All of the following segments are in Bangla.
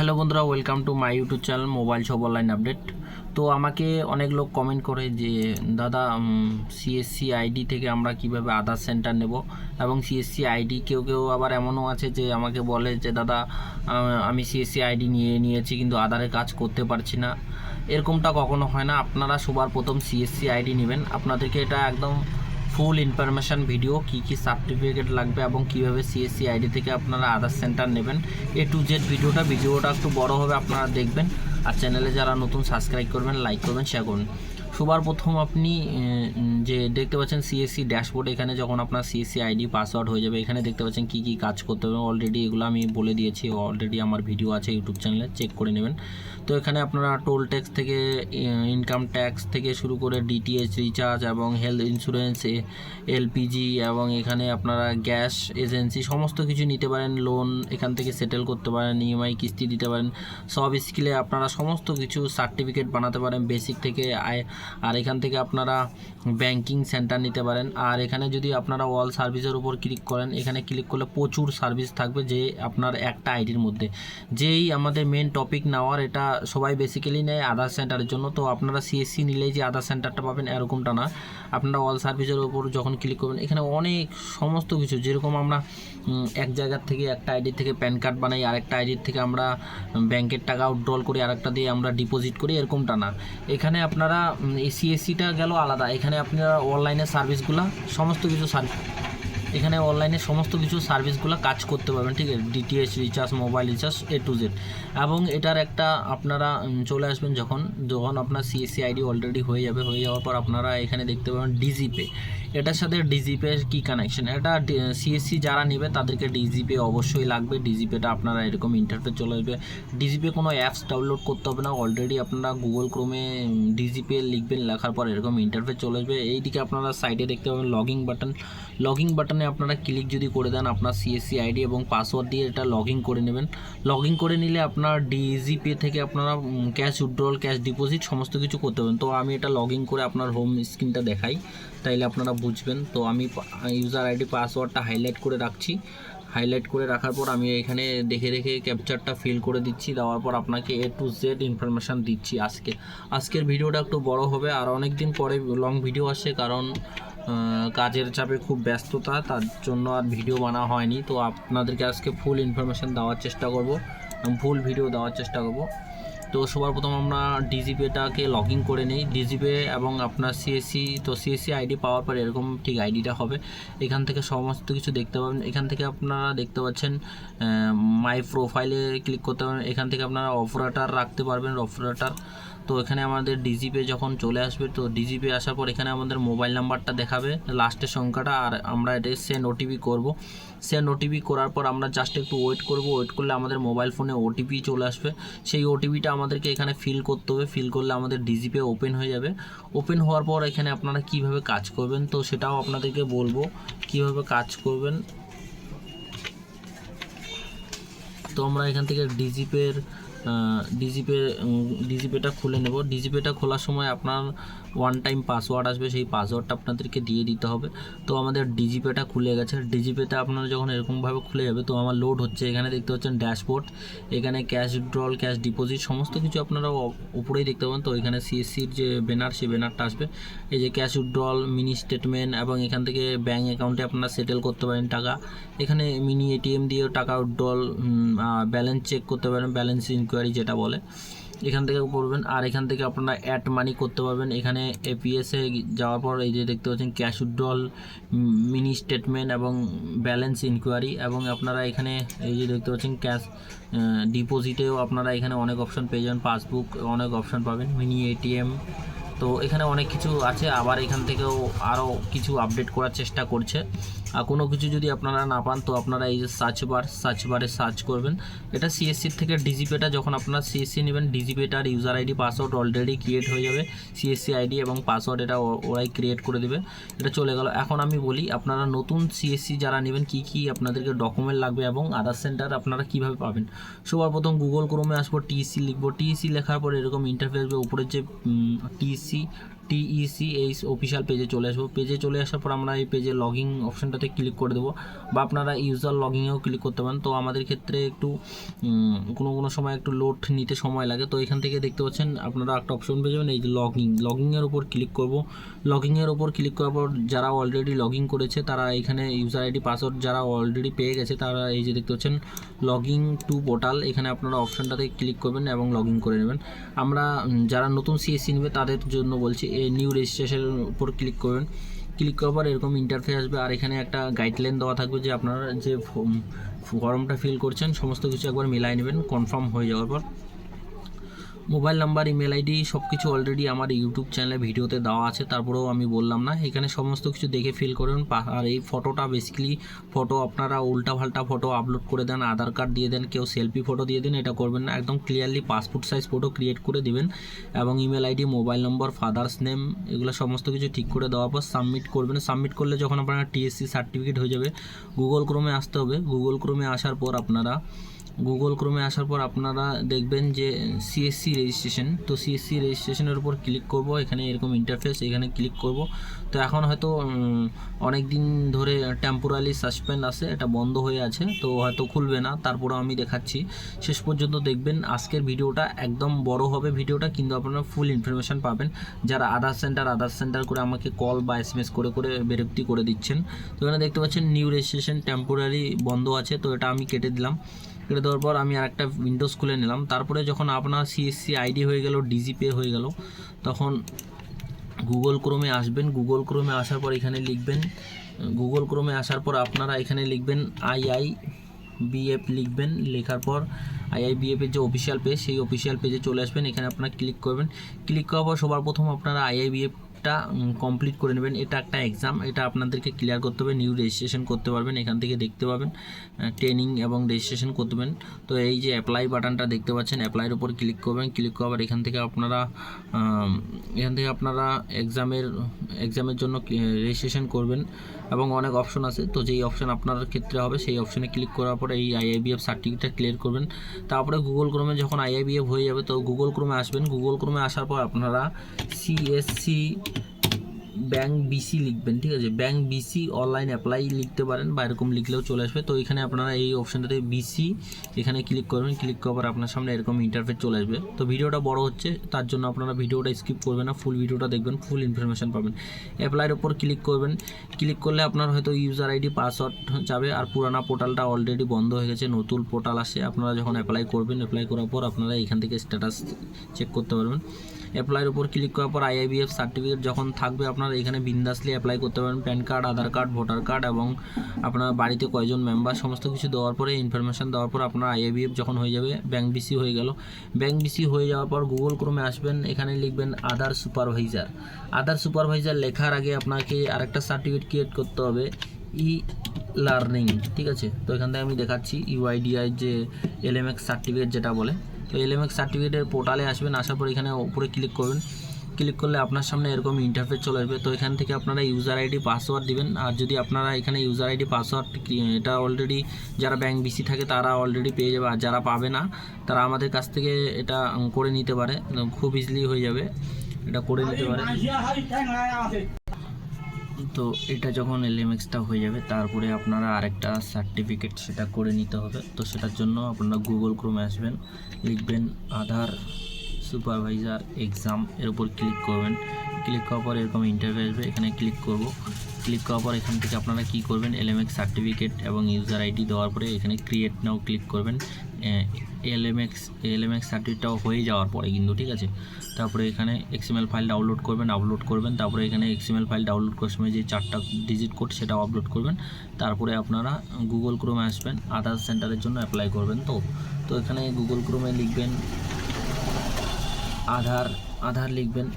হ্যালো বন্ধুরা welcome to my YouTube channel mobile সব অনলাইন আপডেট তো আমাকে অনেক লোক কমেন্ট করে যে, দাদা সিএসসি আইডি থেকে আমরা কীভাবে আধার সেন্টার নেব? এবং সিএসসি আইডি কেউ কেউ আবার এমনও আছে যে, আমাকে বলে যে, দাদা আমি সিএসসি আইডি নিয়ে নিয়েছি, কিন্তু আধারের কাজ করতে পারছি না। এরকমটা কখনো হয় না। আপনারা সবার প্রথম সিএসসি আইডি নেবেন। আপনাদেরকে এটা একদম ফুল ইনফরমেশান ভিডিও কি কি সার্টিফিকেট লাগবে এবং কীভাবে সিএসসি আইডি থেকে আপনারা আধার সেন্টার নেবেন। এ টু জেড ভিডিওটা ভিডিওটা একটু বড় হবে, আপনারা দেখবেন। আর চ্যানেলে যারা নতুন সাবস্ক্রাইব করবেন লাইক করবেন শেয়ার করবেন। সবার প্রথম আপনি যে দেখতে পাচ্ছেন সিএসসি ড্যাশবোর্ড এখানে যখন আপনার সিএসসি আইডি পাসওয়ার্ড হয়ে যাবে, এখানে দেখতে পাচ্ছেন কী কী কাজ করতে হবে। অলরেডি এগুলো আমি বলে দিয়েছি অলরেডি আমার ভিডিও আছে ইউটিউব চ্যানেলে চেক করে নেবেন। তো এখানে আপনারা টোল ট্যাক্স থেকে ইনকাম ট্যাক্স থেকে শুরু করে ডিটিএইচ রিচার্জ এবং হেলথ ইন্স্যুরেন্স এলপিজি এবং এখানে আপনারা গ্যাস এজেন্সি সমস্ত কিছু নিতে পারেন লোন এখান থেকে সেটেল করতে পারেন ইএমআই কিস্তি দিতে পারেন। সব স্কিলে আপনারা সমস্ত কিছু সার্টিফিকেট বানাতে পারেন বেসিক থেকে, আয় আর এখান থেকে আপনারা ব্যাংকিং সেন্টার নিতে পারেন। আর এখানে যদি আপনারা অল সার্ভিসের উপর ক্লিক করেন, এখানে ক্লিক করলে প্রচুর সার্ভিস থাকবে যে আপনার একটা আইডির মধ্যে। যেই আমাদের মেন টপিক নেওয়ার এটা সবাই বেসিক্যালি নেয় আধার সেন্টারের জন্য। তো আপনারা সিএসসি নিলেই যে আধার সেন্টারটা পাবেন, এরকমটা না। আপনারা অল সার্ভিসের উপর যখন ক্লিক করবেন, এখানে অনেক সমস্ত কিছু। যেরকম আমরা এক জায়গার থেকে একটা আইডি থেকে প্যান কার্ড বানাই, আরেকটা আইডির থেকে আমরা ব্যাংকের টাকা উইথড্রল করি, আরেকটা দিয়ে আমরা ডিপোজিট করি, এরকমটা না। এখানে আপনারা এই সিএসসিটা গেল আলাদা। এখানে আপনারা অনলাইনে সার্ভিসগুলো সমস্ত কিছু সার্ভিস এখানে অনলাইনে সমস্ত কিছু সার্ভিসগুলো কাজ করতে পারবেন, ঠিক আছে? DTS recharge mobile recharge A to Z এবং এটার একটা আপনারা চলে আসবেন যখন যখন আপনার সিএসসি আইডি অলরেডি হয়ে যাবে, হয়ে যাওয়ার পর আপনারা এখানে দেখতে পাবেন ডিজিপে এটার সাথে ডিজিপে কি কানেকশন এটা সিএসসি যারা নেবে তাদেরকে ডিজিপে অবশ্যই লাগবে। ডিজিপেটা আপনারা এরকম ইন্টারফেস চলে আসবে। ডিজিপে কোনো অ্যাপস ডাউনলোড করতে হবে না। অলরেডি আপনারা গুগল ক্রোমে ডিজিপে লিখবেন, লেখার পর এরকম ইন্টারফেস চলে আসবে। এইদিকে আপনারা সাইডে দেখতে পাবেন লগিং বাটন লগিং বাটনে আপনারা ক্লিক যদি করে দেন, আপনার সিএসসি আইডি এবং পাসওয়ার্ড দিয়ে এটা লগইন করে নেবেন। লগইন করে নিলে আপনার ডিজিপে থেকে আপনারা ক্যাশ উইথড্রল ক্যাশ ডিপোজিট সমস্ত কিছু করতে পারবেন। তো আমি এটা লগইন করে আপনার হোম স্ক্রিনটা দেখাই। তাইলে আপনারা বুঝবেন। তো আমি ইউজার আইডি পাসওয়ার্ডটা হাইলাইট করে রাখছি। হাইলাইট করে রাখার পর আমি এখানে দেখে দেখে ক্যাপচারটা ফিল করে দিচ্ছি। দেওয়ার পর আপনাকে এ টু জেড ইনফরমেশান দিচ্ছি আজকে। আজকের ভিডিওটা একটু বড় হবে। আর অনেক দিন পরে লং ভিডিও আসছে কারণ কাজের চাপে খুব ব্যস্ততা। তার জন্য আর ভিডিও বানা হয়নি। তো আপনাদেরকে আজকে ফুল ইনফরমেশান দেওয়ার চেষ্টা করব। ফুল ভিডিও দেওয়ার চেষ্টা করব। তো সবার প্রথম আমরা ডিজিপেটাকে লগ ইন করে নিই। ডিজিপে এবং আপনার সিএসসি তো সিএসসি আইডি পাওয়ার পরে এরকম ঠিক আইডিটা হবে। এখান থেকে সমস্ত কিছু দেখতে পাবেন। এখান থেকে আপনারা দেখতে পাচ্ছেন মাই প্রোফাইলে ক্লিক করতে পারবেন। এখান থেকে আপনারা অপারেটার রাখতে পারবেন অপারেটার তো এখানে আমাদের ডিজিপে যখন চলে আসবে, তো ডিজিপে আসার পর এখানে আমাদের মোবাইল নাম্বারটা দেখাবে লাস্টের সংখ্যাটা, আর আমরা এটা সেন্ড ওটিপি করব। সেন্ড ওটিপি করার পর আমরা জাস্ট একটু ওয়েট করব ওয়েট করলে আমাদের মোবাইল ফোনে ওটিপি চলে আসবে। সেই ওটিপিটা আমাদেরকে এখানে ফিল করতে হবে ফিল করলে আমাদের ডিজিপে ওপেন হয়ে যাবে। ওপেন হওয়ার পর এখানে আপনারা কীভাবে কাজ করবেন, তো সেটাও আপনাদেরকে বলব, কীভাবে কাজ করবেন। তো আমরা এখান থেকে ডিজিপের ডিজিপে ডিজিপেটা খুলে নেব। ডিজিপেটা খোলার সময় আপনার ওয়ান টাইম পাসওয়ার্ড আসবে, সেই পাসওয়ার্ডটা আপনাদেরকে দিয়ে দিতে হবে। তো আমাদের ডিজিপেটা খুলে গেছে। ডিজিপেতে আপনারা যখন এরকমভাবে খুলে যাবে, তো আমার লোড হচ্ছে। এখানে দেখতে পাচ্ছেন ড্যাশবোর্ড এখানে ক্যাশ উইথড্রল ক্যাশ ডিপোজিট সমস্ত কিছু আপনারা উপরেই দেখতে পাবেন। তো এখানে সিএসসির যে ব্যানার সেই ব্যানারটা আসবে। এই যে ক্যাশ উইথড্রল মিনি স্টেটমেন্ট এবং এখান থেকে ব্যাঙ্ক অ্যাকাউন্টে আপনারা সেটেল করতে পারেন টাকা। এখানে মিনি এটিএম দিয়েও টাকা উইথড্রল ব্যালেন্স চেক করতে পারেন। ব্যালেন্স ইনকোয়ারি যেটা বলে। এখান থেকে করবেন। আর এখান থেকে আপনারা অ্যাড মানি করতে পারবেন। এখানে এপিএসে যাওয়ার পর এই যে দেখতে পাচ্ছেন ক্যাশ উইড্রল মিনি স্টেটমেন্ট এবং ব্যালেন্স ইনকোয়ারি এবং আপনারা এখানে এই যে দেখতে পাচ্ছেন ক্যাশ ডিপোজিটেও আপনারা এখানে অনেক অপশন পেয়ে যাবেন। পাসবুক অনেক অপশন পাবেন। মিনি এটিএম তো এখানে অনেক কিছু আছে, আবার এখান থেকেও আরও কিছু আপডেট করার চেষ্টা করছে। আর কোনো কিছু যদি আপনারা না পান, তো আপনারা এই যে সার্চ বার সার্চ বারে সার্চ করবেন। এটা সিএসসির থেকে ডিজিপেটা যখন আপনারা সিএসসি নেবেন ডিজিপেটার user ID password already create হয়ে যাবে। সিএসসি আইডি এবং পাসওয়ার্ড এটা ওরাই ক্রিয়েট করে দেবে। এটা চলে গেল। এখন আমি বলি, আপনারা নতুন সিএসসি যারা নেবেন, কি কি আপনাদেরকে ডকুমেন্ট লাগবে এবং আধার সেন্টার আপনারা কীভাবে পাবেন? সবার প্রথম গুগল ক্রোমে আসব টিসি লিখব। টিসি লেখার পর এরকম ইন্টারফেস উপরে যে টিসি see টিইসি এই অফিসিয়াল পেজে চলে আসব। পেজে চলে আসার পর আমরা এই পেজে লগিং অপশনটাতে ক্লিক করে দেবো বা আপনারা ইউজার লগিংয়েও ক্লিক করতে পারেন। তো আমাদের ক্ষেত্রে একটু কোনো কোনো সময় একটু লোড নিতে সময় লাগে। তো এখান থেকে দেখতে পাচ্ছেন আপনারা একটা অপশন পেয়ে যাবেন, এই যে লগিং লগিংয়ের উপর ক্লিক করব। লগিংয়ের উপর ক্লিক করার পর যারা অলরেডি লগিং করেছে, তারা এখানে ইউজার আইডি পাসওয়ার্ড যারা অলরেডি পেয়ে গেছে, তারা এই যে দেখতে পাচ্ছেন লগিং টু পোর্টাল এখানে আপনারা অপশনটাতে ক্লিক করবেন এবং লগিং করে নেবেন। আমরা যারা নতুন সিএসসি নেবে, তাদের জন্য বলছি নিউ রেজিস্ট্রেশনের উপর ক্লিক করবেন ক্লিক করার পর এরকম ইন্টারফেস আসবে। আর এখানে একটা গাইডলাইন দেওয়া থাকবে যে আপনারা যে ফর্ম- ফর্মটা ফিল করছেন, সমস্ত কিছু একবার মিলাই নেবেন কনফার্ম হয়ে যাওয়ার পর। মোবাইল নাম্বার, ইমেল আইডি সব কিছু অলরেডি আমার ইউটিউব চ্যানেলে ভিডিওতে দেওয়া আছে। তারপরেও আমি বললাম না, এখানে সমস্ত কিছু দেখে ফিল করবেন পা- আর এই ফটোটা বেসিক্যালি ফটো আপনারা উল্টা পাল্টা ফটো আপলোড করে দেন, আধার কার্ড দিয়ে দেন, কেউ সেলফি ফটো দিয়ে দেন, এটা করবেন না। একদম clearly passport size photo create করে দিবেন এবং email ID mobile number father's name এগুলো সমস্ত কিছু ঠিক করে দেওয়ার পর সাবমিট করবেন। সাবমিট করলে যখন আপনার টিএসসি সার্টিফিকেট হয়ে যাবে গুগল ক্রোমে আসতে হবে। গুগল ক্রোমে আসার পর আপনারা গুগল ক্রোমে আসার পর আপনারা দেখবেন যে সিএসসি রেজিস্ট্রেশন তো সিএসসি রেজিস্ট্রেশনের উপর ক্লিক করব, এখানে এরকম ইন্টারফেস এখানে ক্লিক করব। তো এখন হয়তো অনেক দিন ধরে টেম্পোরালি সাসপেন্ড আছে, এটা বন্ধ হয়ে আছে, তো হয়তো খুলবে না তারপরে আমি দেখাচ্ছি। শেষ পর্যন্ত দেখবেন আজকের ভিডিওটা একদম বড় হবে ভিডিওটা, কিন্তু আপনারা ফুল ইনফরমেশন পাবেন। যারা আধার সেন্টার আধার সেন্টার করে আমাকে কল বা এস করে করে বিরক্তি করে দিচ্ছেন। তো এখানে দেখতে পাচ্ছেন নিউ রেজিস্ট্রেশন টেম্পোরারি বন্ধ আছে, তো এটা আমি কেটে দিলাম। কেটে দেওয়ার পর আমি আরেকটা উইন্ডোজ খুলে নিলাম। তারপরে যখন আপনার সিএসসি আইডি হয়ে গেল ডিজিপে হয়ে গেল, তখন গুগল ক্রোমে আসবেন। গুগল ক্রোমে আসার পর এখানে লিখবেন গুগল ক্রোমে আসার পর আপনারা এখানে লিখবেন আই আই বিএফ লিখবেন। লেখার পর আইআইবিএফের যে অফিসিয়াল পেজ সেই অফিসিয়াল পেজে চলে আসবেন। এখানে আপনারা ক্লিক করবেন। ক্লিক করার পর সবার প্রথম আপনারা আইআইবিএফটা কমপ্লিট করে নেবেন। এটা একটা এক্সাম এটা আপনাদেরকে ক্লিয়ার করতে হবে নিউ রেজিস্ট্রেশন করতে পারবেন, এখান থেকে দেখতে পাবেন ট্রেনিং এবং রেজিস্ট্রেশন করতে পারবেন। তো এই যে অ্যাপ্লাই বাটনটা দেখতে পাচ্ছেন অ্যাপ্লাইয়ের উপর ক্লিক করবেন ক্লিক করার এখান থেকে আপনারা এখান থেকে আপনারা এক্সামের এক্সামের জন্য রেজিস্ট্রেশন করবেন। এবং অনেক অপশন আছে, তো যেই অপশন আপনার ক্ষেত্রে হবে, সেই অপশনে ক্লিক করার পরে এই আইআইবিএফ সার্টিফিকেটটা ক্লিয়ার করবেন। তারপরে গুগল ক্রোমে যখন আইআইবিএফ হয়ে যাবে, তো গুগল ক্রোমে আসবেন। গুগল ক্রোমে আসার পর আপনারা সিএসসি ব্যাংক বিসি লিখবেন, ঠিক আছে? ব্যাংক বিসি অনলাইন অ্যাপ্লাই লিখতে পারেন বা এরকম লিখলেও চলে আসবে। তো এখানে আপনারা এই অপশানটাতে বিসি এখানে ক্লিক করবেন। ক্লিক করার পর আপনার সামনে এরকম ইন্টারফেস চলে আসবে। তো ভিডিওটা বড় হচ্ছে, তার জন্য আপনারা ভিডিওটা স্কিপ করবেন না ফুল ভিডিওটা দেখবেন ফুল ইনফরমেশন পাবেন। অ্যাপ্লাইয়ের ওপর ক্লিক করবেন। ক্লিক করলে আপনার হয়তো ইউজার আইডি পাসওয়ার্ড যাবে আর পুরানা পোর্টালটা অলরেডি বন্ধ হয়ে গেছে, নতুন পোর্টাল আসে আপনারা যখন অ্যাপ্লাই করবেন অ্যাপ্লাই করার পর আপনারা এখান থেকে স্ট্যাটাস চেক করতে পারবেন। অ্যাপ্লাইয়ের উপর ক্লিক করার পর আইআইবিএফ সার্টিফিকেট যখন থাকবে, আপনারা এখানে বিন্দাসলি অ্যাপ্লাই করতে পারেন PAN card, Aadhaar card, voter card এবং আপনার বাড়িতে কয়জন মেম্বার সমস্ত কিছু দেওয়ার পরে ইনফরমেশন দেওয়ার পর আপনার আইআইবিএফ যখন হয়ে যাবে ব্যাংক বিসি হয়ে গেল। ব্যাংক বিসি হয়ে যাওয়ার পর গুগল ক্রোমে আসবেন, এখানে লিখবেন আধার সুপারভাইজার আধার সুপারভাইজার লেখার আগে আপনাকে আরেকটা সার্টিফিকেট ক্রিয়েট করতে হবে ই লার্নিং ঠিক আছে? তো এখান থেকে আমি দেখাচ্ছি ইউআইডিআই যে এলএমএক্স সার্টিফিকেট যেটা বলে। তো এলএমএক্স সার্টিফিকেটের পোর্টালে আসবেন, আসার পর এখানে উপরে ক্লিক করবেন। ক্লিক করলে আপনার সামনে এরকম ইন্টারফেস চলে আসবে। তো এখান থেকে আপনারা ইউজার আইডি পাসওয়ার্ড দিবেন। আর যদি আপনারা এখানে ইউজার আইডি পাসওয়ার্ড এটা অলরেডি যারা ব্যাংক বিসি থাকে, তারা অলরেডি পেয়ে যাবে। আর যারা পাবে না, তারা আমাদের কাছ থেকে এটা করে নিতে পারে। খুব ইজিলি হয়ে যাবে। এটা করে নিতে পারে। তো এটা যখন এলএমএক্সটা হয়ে যাবে, তারপরে আপনারা আরেকটা সার্টিফিকেট সেটা করে নিতে হবে। তো সেটার জন্য আপনারা গুগল ক্রোমে আসবেন, লিখবেন আধার সুপারভাইজার এক্সাম এর উপর ক্লিক করবেন। ক্লিক করার পর এরকম ইন্টারভিউ আসবে, এখানে ক্লিক করব। ক্লিক করার পর এখান থেকে আপনারা কি করবেন এলএমএক্স সার্টিফিকেট এবং ইউজার আইডি দেওয়ার পরে এখানে ক্রিয়েট নাও ক্লিক করবেন। এলএমএক্স এলএমএক্স সার্টিফিকেটটাও হয়ে যাওয়ার পরে কিন্তু, ঠিক আছে? তারপরে এখানে এক্সএমএল ফাইল ডাউনলোড করবেন আপলোড করবেন, তারপরে এখানে এক্সএমএল ফাইল ডাউনলোড করার সময় যে চারটা ডিজিট কোড সেটাও আপলোড করবেন, তারপরে আপনারা গুগল ক্রোমে আসবেন আধার সেন্টারের জন্য অ্যাপ্লাই করবেন তো? তো এখানে গুগল ক্রোমে লিখবেন আধার আধার লিখবেন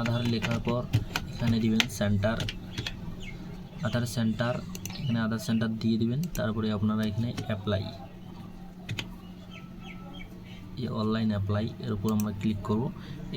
আধার লেখার পর এখানে দিবেন সেন্টার আধার সেন্টার এখানে আধার সেন্টার দিয়ে দিবেন, তারপরে আপনারা এখানে অ্যাপ্লাই অনলাইন অ্যাপ্লাই এর উপর আমরা ক্লিক করব।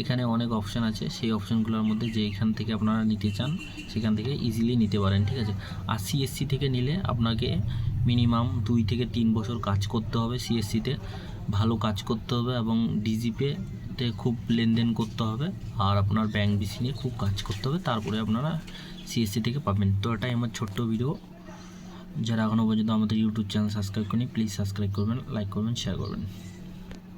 এখানে অনেক অপশান আছে। সেই অপশানগুলোর মধ্যে যে এখান থেকে আপনারা নিতে চান, সেখান থেকে ইজিলি নিতে পারেন, ঠিক আছে? আর সিএসসি থেকে নিলে আপনাকে মিনিমাম দুই থেকে তিন বছর কাজ করতে হবে সিএসসিতে ভালো কাজ করতে হবে এবং ডিজিপে তে খুব লেনদেন করতে হবে। আর আপনার ব্যাংক বিসি নিয়ে খুব কাজ করতে হবে। তারপরে আপনারা সিএসসি থেকে পাবেন। তো এটাই আমার ছোট্ট ভিডিও যারা এখনও পর্যন্ত আমাদের ইউটিউব চ্যানেল সাবস্ক্রাইব করেনি প্লিজ সাবস্ক্রাইব করবেন লাইক করবেন শেয়ার করবেন।